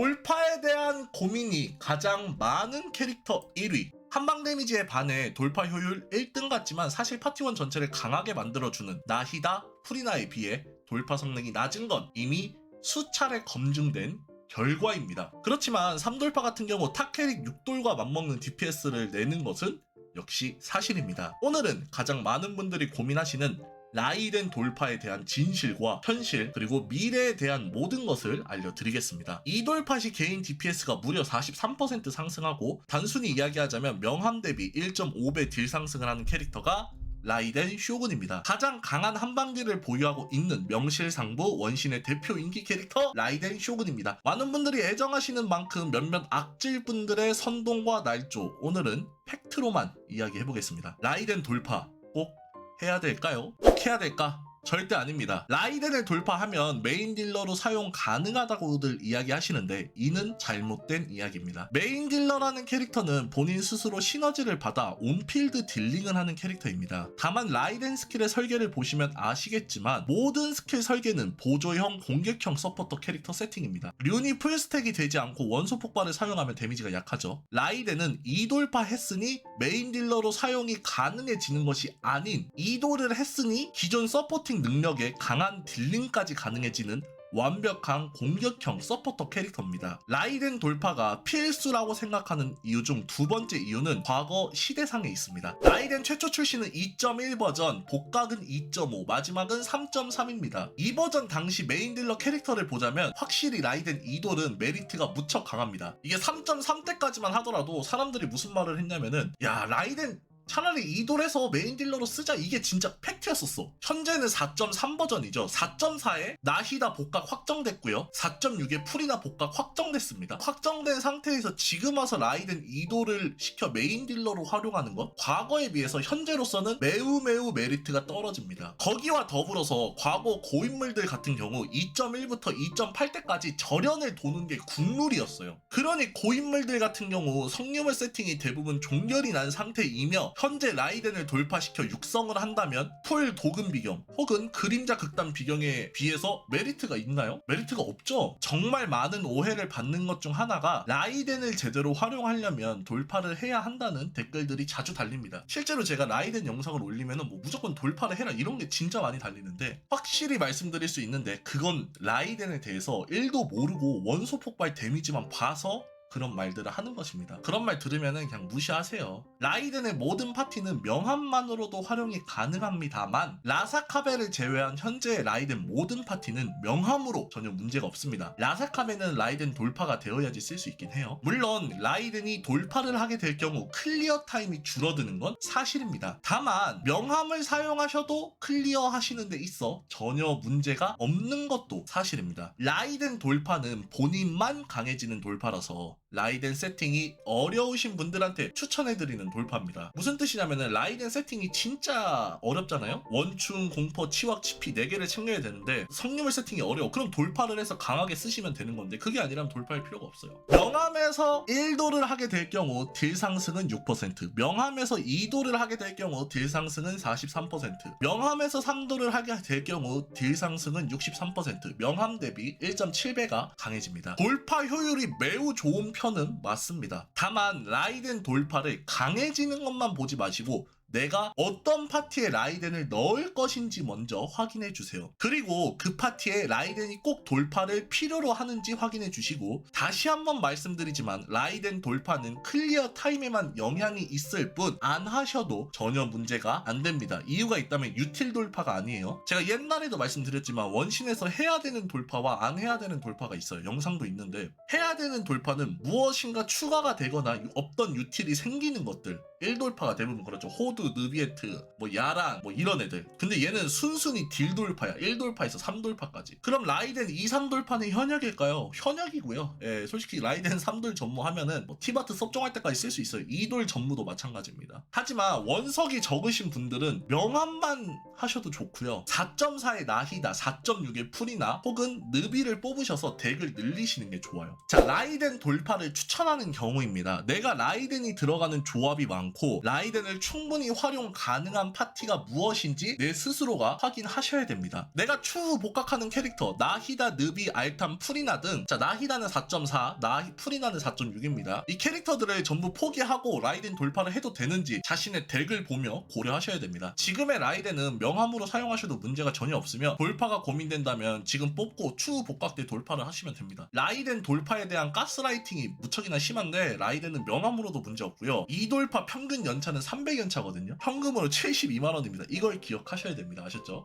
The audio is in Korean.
돌파에 대한 고민이 가장 많은 캐릭터 1위. 한방 데미지에 반해 돌파 효율 1등 같지만 사실 파티원 전체를 강하게 만들어주는 나히다, 프리나에 비해 돌파 성능이 낮은 건 이미 수차례 검증된 결과입니다. 그렇지만 3돌파 같은 경우 타캐릭 6돌과 맞먹는 DPS를 내는 것은 역시 사실입니다. 오늘은 가장 많은 분들이 고민하시는 라이덴 돌파에 대한 진실과 현실 그리고 미래에 대한 모든 것을 알려드리겠습니다. 이 돌파 시 개인 DPS가 무려 43% 상승하고 단순히 이야기하자면 명함 대비 1.5배 딜 상승을 하는 캐릭터가 라이덴 쇼군입니다. 가장 강한 한방기를 보유하고 있는 명실상부 원신의 대표 인기 캐릭터 라이덴 쇼군입니다. 많은 분들이 애정하시는 만큼 몇몇 악질분들의 선동과 날조 오늘은 팩트로만 이야기해보겠습니다. 라이덴 돌파 꼭 해야 될까요? 꼭 해야 될까? 절대 아닙니다. 라이덴을 돌파하면 메인 딜러로 사용 가능하다고들 이야기하시는데 이는 잘못된 이야기입니다. 메인 딜러라는 캐릭터는 본인 스스로 시너지를 받아 온필드 딜링을 하는 캐릭터입니다. 다만 라이덴 스킬의 설계를 보시면 아시겠지만 모든 스킬 설계는 보조형 공격형 서포터 캐릭터 세팅입니다. 륜이 풀스택이 되지 않고 원소 폭발을 사용하면 데미지가 약하죠. 라이덴은 2돌파 했으니 메인 딜러로 사용이 가능해지는 것이 아닌 2돌을 했으니 기존 서포 팅 능력에 강한 딜링까지 가능해지는 완벽한 공격형 서포터 캐릭터입니다. 라이덴 돌파가 필수라고 생각하는 이유 중 두 번째 이유는 과거 시대상에 있습니다. 라이덴 최초 출시는 2.1 버전, 복각은 2.5, 마지막은 3.3입니다. 이 버전 당시 메인 딜러 캐릭터를 보자면 확실히 라이덴 2돌은 메리트가 무척 강합니다. 이게 3.3 때까지만 하더라도 사람들이 무슨 말을 했냐면은 야 라이덴 차라리 이돌에서 메인 딜러로 쓰자 이게 진짜 팩트였었어. 현재는 4.3 버전이죠. 4.4에 나히다 복각 확정됐고요. 4.6에 풀이나 복각 확정됐습니다. 확정된 상태에서 지금 와서 라이덴 이돌을 시켜 메인 딜러로 활용하는 것 과거에 비해서 현재로서는 매우 매우 메리트가 떨어집니다. 거기와 더불어서 과거 고인물들 같은 경우 2.1부터 2.8 때까지 절연을 도는 게 국룰이었어요. 그러니 고인물들 같은 경우 성유물 세팅이 대부분 종결이 난 상태이며 현재 라이덴을 돌파시켜 육성을 한다면 풀 도금 비경 혹은 그림자 극단 비경에 비해서 메리트가 있나요? 메리트가 없죠. 정말 많은 오해를 받는 것 중 하나가 라이덴을 제대로 활용하려면 돌파를 해야 한다는 댓글들이 자주 달립니다. 실제로 제가 라이덴 영상을 올리면 뭐 무조건 돌파를 해라 이런 게 진짜 많이 달리는데 확실히 말씀드릴 수 있는데 그건 라이덴에 대해서 1도 모르고 원소 폭발 데미지만 봐서 그런 말들을 하는 것입니다. 그런 말 들으면 그냥 무시하세요. 라이덴의 모든 파티는 명함만으로도 활용이 가능합니다만 라사카베를 제외한 현재의 라이덴 모든 파티는 명함으로 전혀 문제가 없습니다. 라사카베는 라이덴 돌파가 되어야지 쓸 수 있긴 해요. 물론 라이덴이 돌파를 하게 될 경우 클리어 타임이 줄어드는 건 사실입니다. 다만 명함을 사용하셔도 클리어 하시는 데 있어 전혀 문제가 없는 것도 사실입니다. 라이덴 돌파는 본인만 강해지는 돌파라서 라이덴 세팅이 어려우신 분들한테 추천해드리는 돌파입니다. 무슨 뜻이냐면은 라이덴 세팅이 진짜 어렵잖아요? 원충, 공포, 치확, 치피 4개를 챙겨야 되는데 성유물 세팅이 어려워. 그럼 돌파를 해서 강하게 쓰시면 되는 건데 그게 아니라면 돌파할 필요가 없어요. 명함에서 1도를 하게 될 경우 딜 상승은 6%, 명함에서 2도를 하게 될 경우 딜 상승은 43%, 명함에서 3도를 하게 될 경우 딜 상승은 63%, 명함 대비 1.7배가 강해집니다. 돌파 효율이 매우 좋은 편은 맞습니다. 다만 라이덴 돌파를 강해지는 것만 보지 마시고 내가 어떤 파티에 라이덴을 넣을 것인지 먼저 확인해 주세요. 그리고 그 파티에 라이덴이 꼭 돌파를 필요로 하는지 확인해 주시고 다시 한번 말씀드리지만 라이덴 돌파는 클리어 타임에만 영향이 있을 뿐 안 하셔도 전혀 문제가 안 됩니다. 이유가 있다면 유틸 돌파가 아니에요. 제가 옛날에도 말씀드렸지만 원신에서 해야 되는 돌파와 안 해야 되는 돌파가 있어요. 영상도 있는데 해야 되는 돌파는 무엇인가 추가가 되거나 없던 유틸이 생기는 것들 1돌파가 대부분 그렇죠. 호드, 느비에트, 뭐 야랑, 뭐 이런 애들. 근데 얘는 순순히 딜돌파야. 1돌파에서 3돌파까지. 그럼 라이덴 2, 3돌파는 현역일까요? 현역이고요. 예, 솔직히 라이덴 3돌 전무하면은 뭐 티바트 섭종할 때까지 쓸 수 있어요. 2돌 전무도 마찬가지입니다. 하지만 원석이 적으신 분들은 명함만 하셔도 좋고요. 4.4의 나히다, 4.6의 풀이나 혹은 느비를 뽑으셔서 덱을 늘리시는 게 좋아요. 자, 라이덴 돌파를 추천하는 경우입니다. 내가 라이덴이 들어가는 조합이 많고 라이덴을 충분히 활용 가능한 파티가 무엇인지 내 스스로가 확인하셔야 됩니다. 내가 추후 복각하는 캐릭터 나히다, 느비, 알탐, 프리나 등 자, 나히다는 4.4, 나히 프리나는 4.6입니다. 이 캐릭터들을 전부 포기하고 라이덴 돌파를 해도 되는지 자신의 덱을 보며 고려하셔야 됩니다. 지금의 라이덴은 명함으로 사용하셔도 문제가 전혀 없으며 돌파가 고민된다면 지금 뽑고 추후 복각 때 돌파를 하시면 됩니다. 라이덴 돌파에 대한 가스라이팅이 무척이나 심한데 라이덴은 명함으로도 문제 없고요. 이 돌파 평균 연차는 300연차 거든요. 현금으로 72만 원입니다. 이걸 기억하셔야 됩니다. 아셨죠?